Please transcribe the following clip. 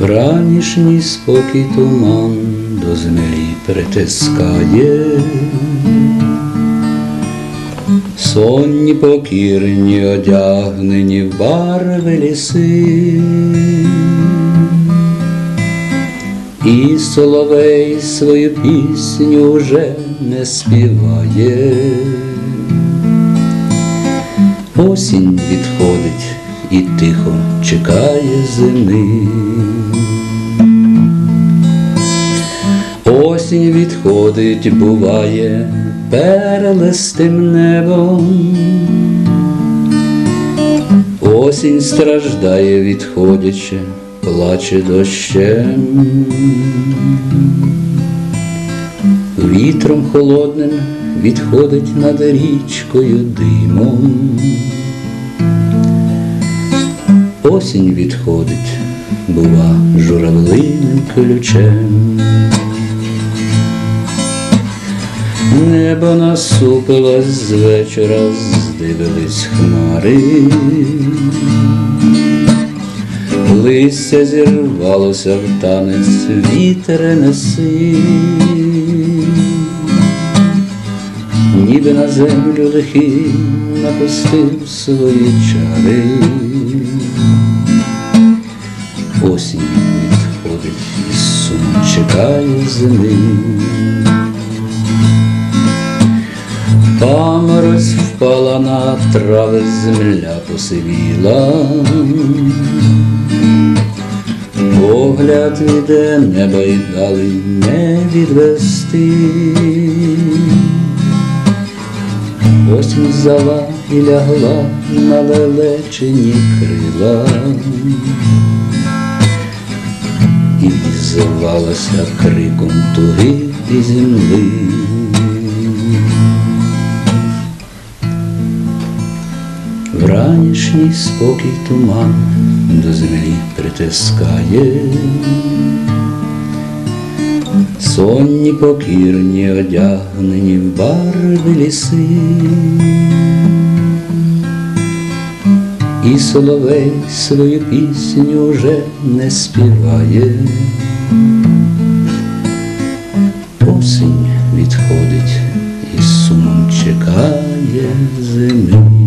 Вранішній спокій туман до землі притискає, сонні покірні одягнені в барви ліси, і соловей свою пісню вже не співає. Осінь відходить і тихо чекає зими. Відходить, буває перелистим небом. Осінь страждає, відходячи, плаче дощем. Вітром холодним відходить над річкою димом. Осінь відходить, бува, журавлиним ключем. Небо насупилось з вечора, здивились хмари, листя зірвалося в танець, вітер неси, ніби на землю лихий напустив свої чари. Осінь відходить і сум чекає зими. Паморозь впала на трави, земля посивіла, погляд іде неба й далі не відвести. Осінь взяла і лягла на величині крила і звалася криком туги і земли. Вранішній спокій туман до землі притискає, сонні покірні одягнені в барви ліси, і соловей свою пісню вже не співає. Осінь відходить і сумом чекає зими.